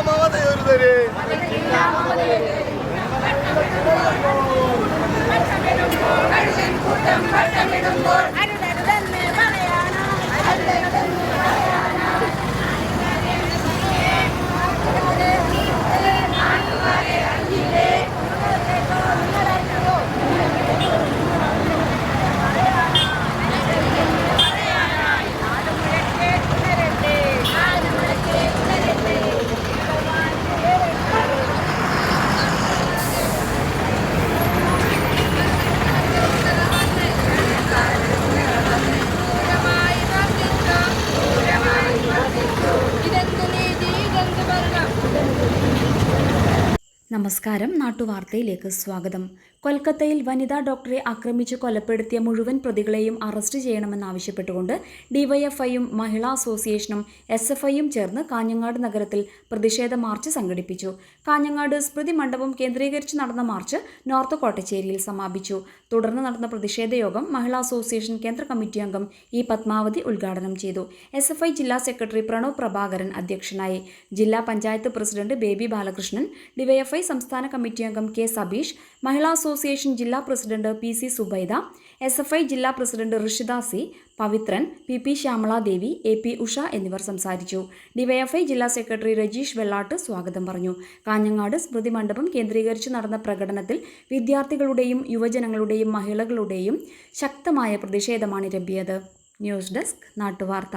ಮಮದ ಇರುದರೆ നമസ്കാരം. നാട്ടുവാർത്തയിലേക്ക് സ്വാഗതം. കൊൽക്കത്തയിൽ വനിതാ ഡോക്ടറെ ആക്രമിച്ച് കൊലപ്പെടുത്തിയ മുഴുവൻ പ്രതികളെയും അറസ്റ്റ് ചെയ്യണമെന്നാവശ്യപ്പെട്ടുകൊണ്ട് ഡിവൈഎഫ്ഐയും മഹിളാ അസോസിയേഷനും എസ് എഫ് ഐയും ചേർന്ന് കാഞ്ഞങ്ങാട് നഗരത്തിൽ പ്രതിഷേധ മാർച്ച് സംഘടിപ്പിച്ചു. കാഞ്ഞങ്ങാട് സ്മൃതി മണ്ഡപം കേന്ദ്രീകരിച്ച് നടന്ന മാർച്ച് നോർത്ത് കോട്ടച്ചേരിയിൽ സമാപിച്ചു. തുടർന്ന് നടന്ന പ്രതിഷേധ യോഗം മഹിളാ അസോസിയേഷൻ കേന്ദ്ര കമ്മിറ്റി അംഗം ഇ പത്മാവതി ഉദ്ഘാടനം ചെയ്തു. എസ് എഫ് ഐ ജില്ലാ സെക്രട്ടറി പ്രണവ് പ്രഭാകരൻ അധ്യക്ഷനായി. ജില്ലാ പഞ്ചായത്ത് പ്രസിഡന്റ് ബേബി ബാലകൃഷ്ണൻ ഡിവൈഎഫ്ഐ സംസ്ഥാന കമ്മിറ്റി അംഗം കെ സബീഷ് മഹിളാ അസോസിയേഷൻ ജില്ലാ president P C Subaida S F I ജില്ലാ president Rishitha C Pavithran P P Shyamaladevi A P Usha എന്നിവർ സംസാരിച്ചു. ഡിവൈഎഫ്ഐ ജില്ലാ സെക്രട്ടറി രജീഷ് വെള്ളാട്ട് സ്വാഗതം പറഞ്ഞു. കാഞ്ഞങ്ങാട് സ്മൃതി മണ്ഡപം കേന്ദ്രീകരിച്ച് നടന്ന പ്രകടനത്തിൽ വിദ്യാർത്ഥികളുടെയും യുവജനങ്ങളുടെയും മഹിളകളുടെയും ശക്തമായ പ്രതിഷേധമാണ് ഇരമ്പിയത് ന്യൂസ് ഡെസ്ക് നാട്ടുവാർത്ത.